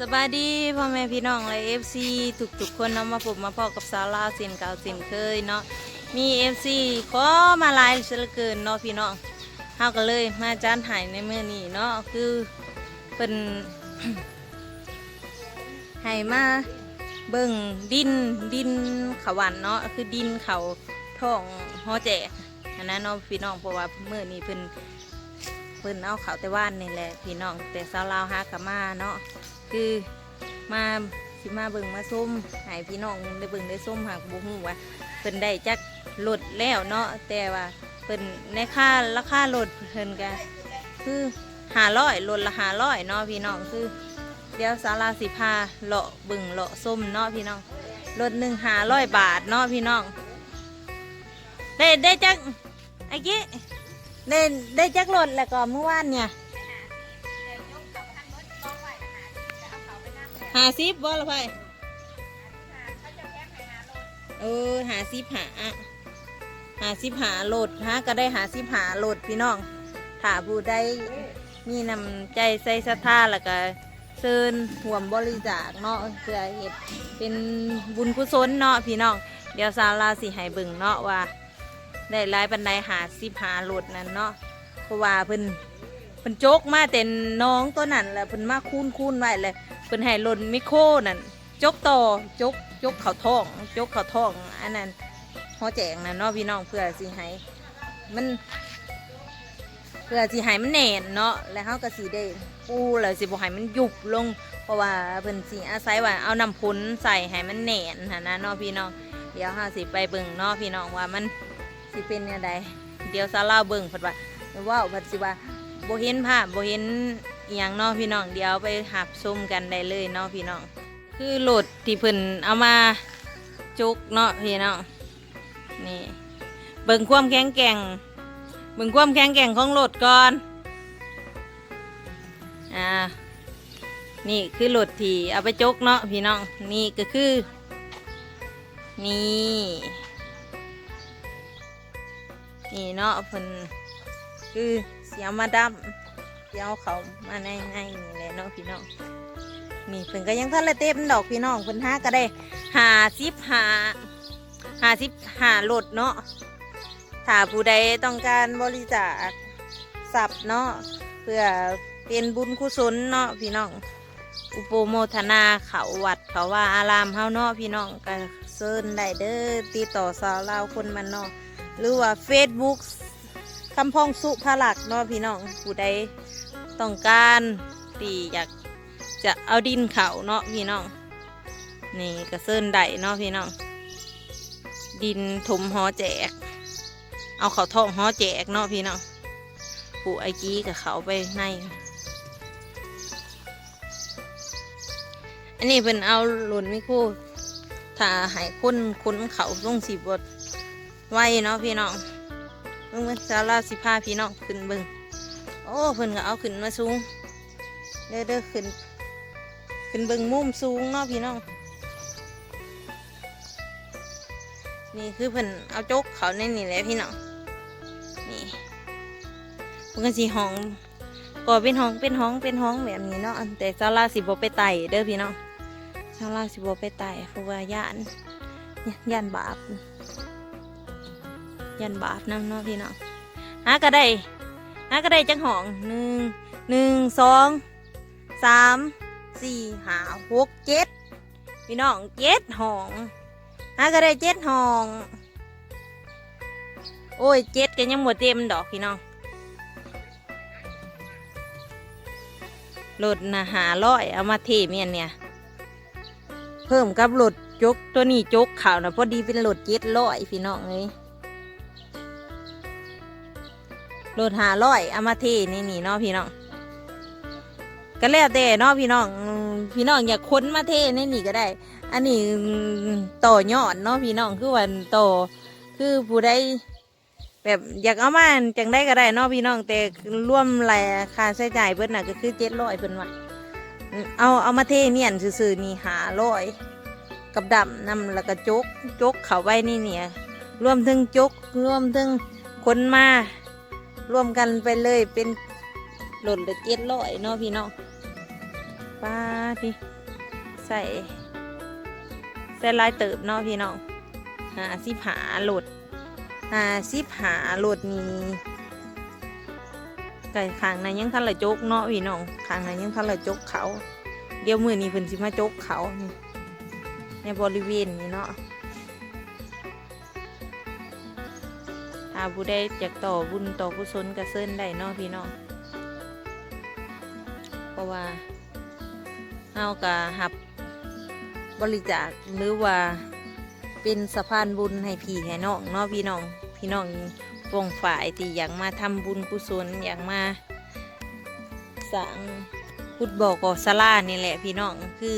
สบายดีพ่อแม่พี่น้องและเอฟซีทุกๆคนเนาะมาพบมาพอกับสาวลาวเสียนเก่าเสียนเคยเนาะมีเอฟซีขอมาหลายเสือเกินเนาะพี่น้องเฮาก็เลยมาจานหายในมื้อนี้เนาะคือเป็นให้มาเบิ่งดินดินเขาวันเนาะคือดินเขาท้องหอแจกอันนั้นเนาะพี่น้องเพราะว่ามื้อนี้เพิ่นเพิ่นเอาเขาแต่ว่านนี่แหละพี่น้องแต่สาวลาวหากะมาเนาะ คือมาสิมาเบิ่งมาส้มให้พี่น้องได้เบิ่งได้ส้มหากบุ้งว่าเพิ่นได้จักลดแล้วเนาะแต่ว่าเพิ่นในค่าราคาหลดเพิ่นก็คือหาร้อยหลดละหาร้อยเนาะพี่น้องคือ เดี๋ยวสาราสิพาเลาะเบิ่งเลาะส้มเนาะพี่น้องหลดหนึ่งหาร้อยบาทเนาะพี่น้องได้ได้จักไอ้กี้ได้ได้จักลดแล้วก็เมื่อวานเนี่ย หาซิบบ่ละไพเออหาซิบหาหาซิบหาโหลดฮะก็ได้หาซิบหาโหลดพี่น้องถ้าผู้ใดมีนำใจใส่ศรัทธาแล้วก็เชิญห่วมบริจาคเนาะเพื่อเฮ็ดเป็นบุญกุศลเนาะพี่น้องเดี๋ยวซาลาสิให้เบิ่งเนาะว่า ได้หลายบันไดหาสิบหาโหลดนั่นเนาะเพราะว่าเพิ่นเพิ่นโจกมาแต่น้องตัวนั้นแหละเพิ่นมาคูนคูนไว้เลย เพิ่นให้ล่นมิโครนั่นจกต่อจกจกเขาท้องจกเขาท้องอันนั้นหอแจงนั่นเนาะพี่น้องเพื่อสิให้มันเพื่อสิให้มันแน่นเนาะแล้วเฮาก็สิได้ปูแล้วสิบ่ให้มันยุบลง เพราะว่าเพิ่นสิอาศัยว่าเอาน้ำพุนใส่ให้มันแน่นหั่นนะเนาะพี่น้องเดี๋ยวเฮาสิไปเบิ่งเนาะพี่น้องว่ามันสิเป็นยังไงเดี๋ยวซาลาเบิ่งเพิ่นว่าว้าวเพิ่นสิว่าบ่เห็นภาพบ่เห็น อีหยังเนาะพี่น้องเดี๋ยวไปหับชมกันได้เลยเนาะพี่น้อง คือโหลดที่เพิ่นเอามาจุกเนาะพี่น้องนี่เบิ่งความแข็งแกร่งเบิ่งความแข็งแกร่งของโหลดก่อนอ่านี่คือโหลดที่เอาไปจุกเนาะพี่น้องนี่ก็คือนี่นี่เนาะเพิ่นคือเสียมาดำ เสียเขามาในในนี่แหละเนาะพี่น้องนี่เพิ่นก็ยังทันละเต็มดอกพี่น้องเพิ่นหาก็ได้หาสิบหาหาสิบหาโหลดเนาะถ้าผู้ใดต้องการบริจาคสับเนาะเพื่อเป็นบุญกุศลเนาะพี่น้องอุปโมทนาเขาวัดเขาว่าอารามเฮาเนาะพี่น้องก็เซิญได้เด้อติดต่อสาวลาวคนมันเนาะหรือว่า Facebook คำพองสุภาลักเนาะพี่น้องผู้ใดต้องการตีอยากจะเอาดินเขาเนาะพี่น้องนี่กระเซินไดเนาะพี่น้องดินถมหอแจก เอาเขาท่องหอแจกเนาะพี่น้องผู้ไอกี้กับเขาไปในอันนี้เป็นเอาหลุนไม่คู่ถ้าหายคุ้นคุ้นเขาต้องสีบดไว้เนาะพี่น้อง เบิ่งมันซาลาสิพาพี่น้องขึ้นเบิ่งโอ้เพิ่นก็เอาขึ้นมาสูงเด้อเด้อขึ้น ขึ้นเบิ่งมุมสูงเนาะพี่น้องนี่คือเพิ่นเอาจกเขาในนี่แหละพี่น้องนี่เพิ่นก็สิห้องก็เป็นห้องเป็นห้องเป็นห้องแบบนี้เนาะแต่ซาลาสิบ่ไปไต่เด้อพี่น้องซาลาสิบ่ไปไต่เพราะว่าย่านย่านบาป ยันบาปน้ำเนาะพี่น้องหาก็ได้หาก็ได้จังห้องหนึ่งหนึ่งสองสามสี่ห้าหกเจ็ดพี่น้องเจ็ดห้องหาก็ได้เจ็ดห้อง โอ้ยเจ็ดกันยังหมดเต็มดอกพี่น้องหลดนะหาร้อยเอามาเทเมียนเนี่ย เพิ่มกับหลดจกตัวนี้จกข่าวนะพอดีเป็นหลดเจ็ดร้อยพี่น้องเลย โหลดหาร้อยเอามาเทนี่นี่เนาะพี่น้องก็แล้วแต่เนาะพี่น้องพี่น้องอยากค้นมาเทในนี่ก็ได้ อันนี้ต่อยอดเนาะพี่น้องคือวันต่อคือผู้ใดแบบอยากเอามาจังได้ก็ได้เนาะพี่น้องแต่ร่วมรายค่าใช้จ่ายเพิ่นน่ะก็คือเจ็ดร้อยเพิ่นว่าเอาเอามาเทเมียนซื่อๆนี่หาร้อยกับดำนำแล้วก็จกจกเขาไว้นี่เนี่ยรวมถึงจกรวมถึงคนมา รวมกันไปเลยเป็นหล่นละเจ็ดร้อยเนาะพี่น้องไปป้าที่ใส่ใส่ลายเติบเนาะพี่น้องหาสิบหาโหลดหาสิบหาโหลดนี้ไก่ขางในยังทันละจกเนาะพี่น้องขางในยังทันละจกเขา เดี๋ยวมือนี้เพิ่นสิมาจกเขานี่ในบริเวณนี้เนาะ ผู้ใดอยากต่อบุญต่อกุศลกระเซินได้เนาะพี่น้องเพราะว่าเฮากะหับบริจาคหรือว่าเป็นสะพานบุญให้พี่ให้น้องเนาะพี่น้องพี่น้องวงฝ่ายที่อยากมาทำบุญกุศลอยากมาสร้างขุดบ่อก่อสลานี่แหละพี่น้องคือ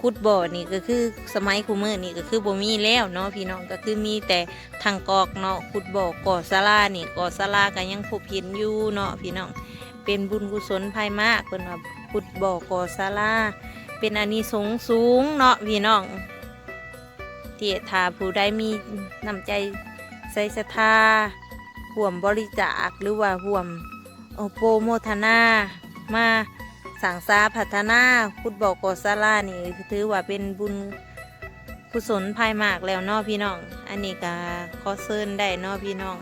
ขุดบ่อนี่ก็คือสมัยคูมือนี่ก็คือบ่มีแล้วเนาะพี่น้องก็คือมีแต่ทางกอกเนาะขุดบ่อก่อสลานี่ก่อสลาก็ยังพบเห็นอยู่เนาะพี่น้องเป็นบุญกุศลภายมากเพิ่นว่าพุดบ่อก่อศาลาเป็นอานิสงส์สูงเนาะพี่น้องเที่ถ้าผู้ใดมีน้ำใจใส่ศรัทธาห่วมบริจาคหรือว่าห่วมโอโปโมทนามา สังสาพัฒนาพุดบอก่อศาลานี่ถือว่าเป็นบุญกุศลภายมากแล้วเนาะพี่น้อง อันนี้ก็ขอเซินได้เนาะพี่น้อง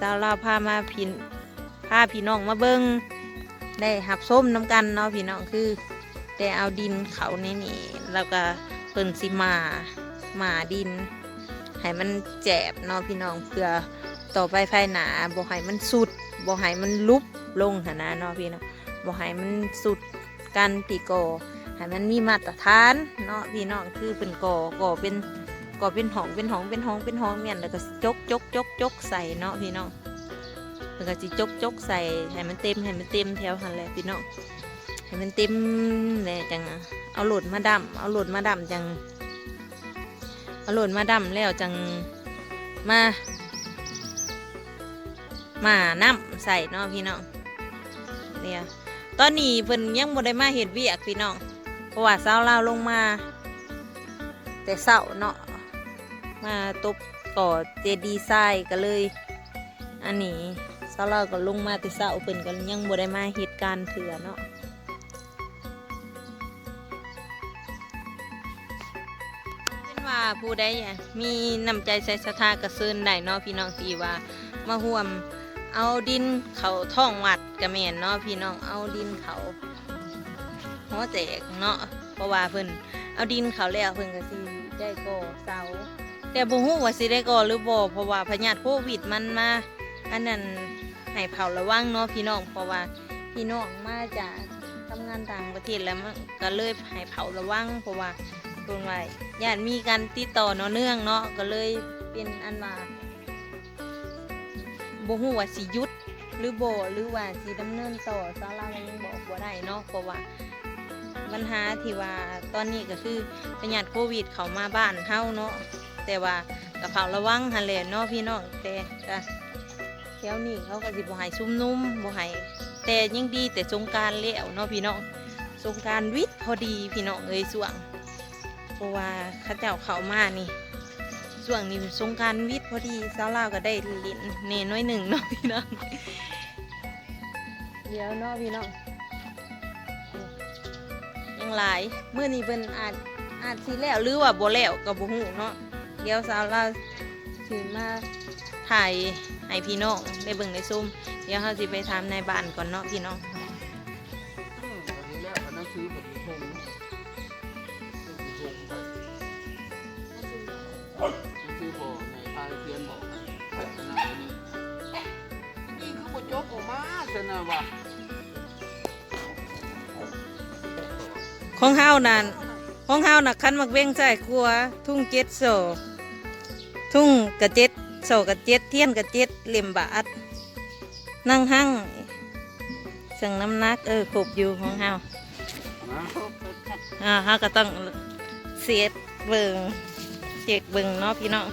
สาวลาพามาพินพาพี่น้องมาเบิงได้หับส้มน้ำกันเนาะพี่น้องคือได้เอาดินเขาในนี่แล้วก็เปิ่นสิมาหมาดิน ให้มันแจบเนาะพี่น้องเพื่อต่อไปภายหนาบ่ให้มันสุดบ่ให้มันลุบลงหนนะเนาะพี่น้อง บ่ให้มันสุดกันตีก่อให้มันมีมาตรฐานเนาะพี่น้องคือเป็นก่อก่อเป็นก่อเป็นห้องเป็นห้องเป็นห้องเป็นห้องเมียนแล้วก็จกจกจกจกใส่เนาะพี่น้องแล้วก็จิจกจกใส่ให้มันเต็มให้มันเต็มแถวหันแหละพี่น้องให้มันเต็มเลยจังเอาหลดมาดำเอาหลดมาดำจังเอาหลดมาดำแล้วจังมามาน้ำใส่เนาะพี่น้องเนี่ย ตอนนี้เพิ่นยังบ่ได้มาเห็ดเวียกพี่น้องเพราะว่าเสาวลาวลงมา แต่เสาเนาะมาตบก่อเจดีย์ทรายก็เลย อันนี้ซาลาวก็ลงมาแติเสาเพิ่นก็ยังบ่ได้มาเหตุการณ์เถื่อเนาะเป็นว่าผู้ใดอมีน้ำใจใส่ศรัทธากระเซินได้เนาะพี่น้องที่ว่ามาห่วม เอาดินเขาท่องวัดกระแม่นเนาะพี่น้องเอาดินเขาหัวแจกเนาะเพราะว่าเพิ่นเอาดินเขาแล้วเพิ่นก็สิได้ก่อเสาแต่บ่ฮู้ว่าสิได้ก่อหรือบ่เพราะว่าพยาธิโควิดมันมาอันนั้นให้เผาระวังเนาะพี่น้องเพราะว่าพี่น้องมาจากทำงานต่างประเทศแล้วก็เลยให้เผาระวังเพราะว่าเพิ่นว่าญาติมีการติดต่อเนาะเนื่องเนาะก็เลยเป็นอันว่า บ่ฮู้ว่าสิหยุดหรือบ่หรือว่าสิดำเนินต่อศาลาก็ยังบอกบ่ได้เนาะเพราะว่าปัญหาที่ว่าตอนนี้ก็คือพยาธิโควิดเข้ามาบ้านเฮาเนาะแต่ว่าก็เผาระวังหั่นแหละเนาะพี่น้องแต่ก็แถวนี้เขาก็สิบ่ให้ซุ่มนุ่มบ่ให้แต่ยังดีแต่สงการแล้วเนาะพี่น้องสงการวิทย์พอดีพี่น้องเอ้ยส่วงเพราะว่าเข้าเจ้าเข้ามานี่ ส่วงนี้สงการวิทย์พอดีสาวลาวก็ได้ลินเนน้อยหนึ่งเนาะพี่น้องเดี๋ยวเนาะพี่น้องยังหลายเมื่อนี้เป็นอาจอาจสิแล้วหรือว่าบ่แล้วก็บ่ฮู้เนาะเดี๋ยวสาวลาวสิมาถ่ายให้พี่น้องได้เบิ่งได้ซุ่มเดี๋ยวเราสิไปทำในบ้านก่อนเนาะพี่น้อง อกมาซะนะวะของเฮานั่นของเฮาน่ะคันมักเว้งใส่ครัว ทุ่งเจ็ดโซทุ่งกระเจ็ดโซกระเจ็ดเทียนกระเจ็ดเหลี่ยมบาทนั่งหั่งสั่งน้ำนักเออครบอยู่ของเฮาอ่าเฮาก็ต้องเสียดเบิงเจ็กเบิงเนาะพี่น้อง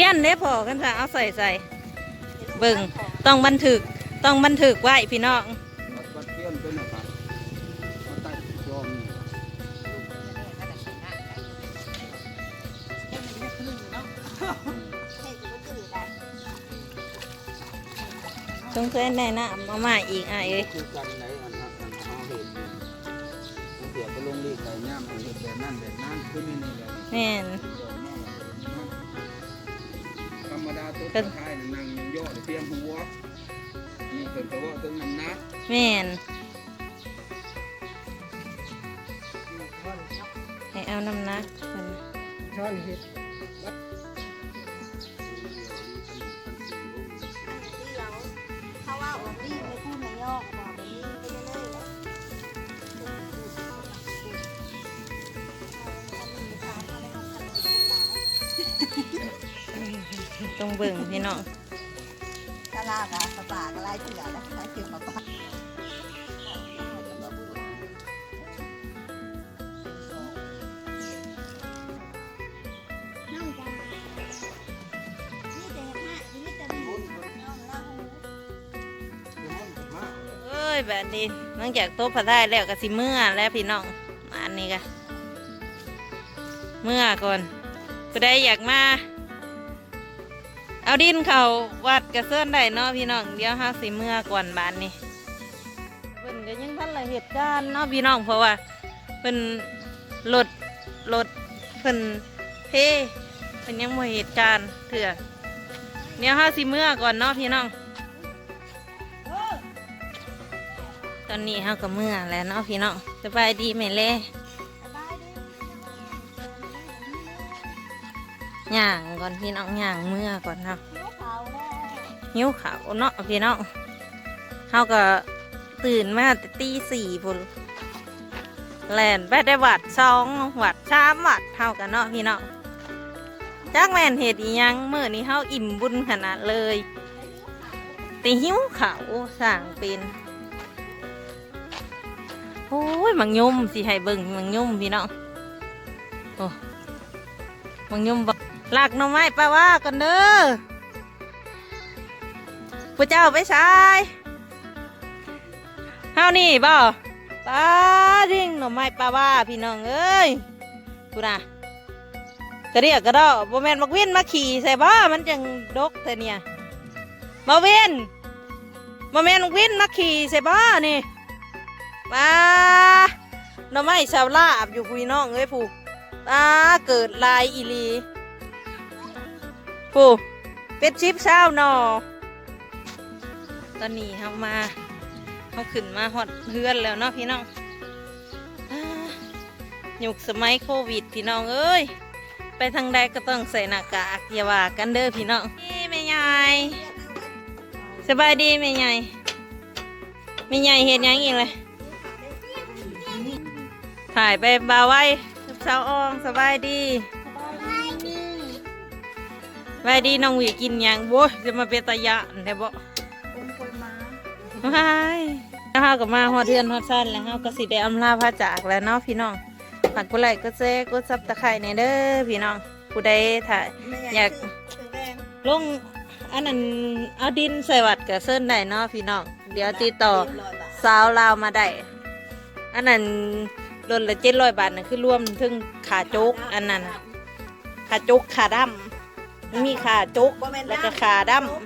ทียนได้พอกันค่ะเอาใส่ใส่เบิ่งต้องบันทึกต้องบันทึกไว้พี่น้องวัเทียนเนะมสในมาอีกไอ้เอาเนี่ย เป็นตัวว่าตัวน้ำหนักแม่นให้เอาน้ำหนักเพิ่นช้อนเห็ดเขาว่าออกรีบไม่พูดไม่ยอกบอกแบบนี้ไปเรื่อยๆแล้วต้องเบิ่งพี่น้อง ตลาดอะสปากอะไรเสือแล้วใช้เสือมาปะน้องจ้านี่แต่ผ้านี่แต่ผ้าน้องเล่าเอ้ยแบบนี้หลังจากโต๊ะผัดได้แล้วก็สิเมื่อแล้วพี่น้องมาอันนี้ก็เมื่อก่อนก็ได้อยากมา เอาดินเขาวัดกระเสื้อนได้เนาะพี่น้องเดี๋ยวห้าสิเมื่อก่อนบ้านนี้เพิ่นก็ยังทันละเหตุการณ์เนาะพี่น้องเพราะว่าเพิ่นรถรถเพิ่นเพ่เพิ่นยังบ่เหตุการณ์เถื่อเดี๋ยวห้าสิเมื่อก่อนเนาะพี่น้อง ตอนนี้เฮาก็เมื่อแล้วเนาะพี่น้องสบายดีไหมเล่ ย่างก่อนพี่น้องย่างเมื่อก่อนเนาะลูกเขาแล้วขาวเนาะพี่น้องเฮาก็ตื่นมาตีสี่พุ่นแล่นไปได้วัดสองวัดสามวัดเท่ากันเนาะพี่น้องจักแมนเหตุอียังเมื่อนี้เฮาอิ่มบุญขนาดเลยต่หิวขาวสั่งเป็นโอ้ยมังยมสิให้เบิ่งมังยมพี่น้องโอ้มังยมบอก ลากหน่อไม้ป้าว่ากันเด้อผู้เจ้าไปใช้เฮานี่บ่ป้าทิ้งหน่อไม้ป้าว่าพี่น้องเอ้ยกูน่ะกระเรียกกระดอกบ่แม่นมักวินมาขี่ใส่บ้ามันจังดกแต่เนี่ยมาเวนบ่แม่นวินมาขี่ใส่บ้านี่ป้าหน่อไม้ชาวลาบอยู่พี่น้องเอ้ยผู้ป้าเกิดลายอีลี ผู้เป็ดชิปเช้าหนอตอนนี้เขามาเขาขึ้นมาฮอดเฮือนแล้วเนาะพี่น้องอยุคสมัยโควิดพี่น้องเอ้ย ไปทางใดก็ต้องใส่หน้ากากอย่าว่ากันเด้อพี่น้องนี่แม่ใหญ่สบายดีแม่ใหญ่แม่ใหญ่เห็นยังอีกเลยถ่ายไปบาวไว้สาอองสบายดี สบายดีน้องหวีกินหยังโว้ยจะมาเป็นตะยะแท้บ่อุ้มคนมาว้ายแล้วเฮาก็มาฮอดเทือนฮอดสั้นแล้วเฮาก็สิได้อำลาพระจากแล้วเนาะพี่น้องฝากกดไลค์กดแชร์กดซับตะไคร้ในเด้อพี่น้องผู้ใดถ้าอยากถึงแดงลงอันนั้นเอาดินใส่วัดกับเส้นได้เนาะพี่น้องเดี๋ยวติดต่อเรียบร้อยบาทสาวลาวมาได้อันนั้นรถละเจ็ดร้อยบาทนะคือรวมถึงขาโจกอันนั้นน่ะขาโจกขาดำ มันมีขาโจกบ่แม่นแล้วก็ขาดำโจ๊ก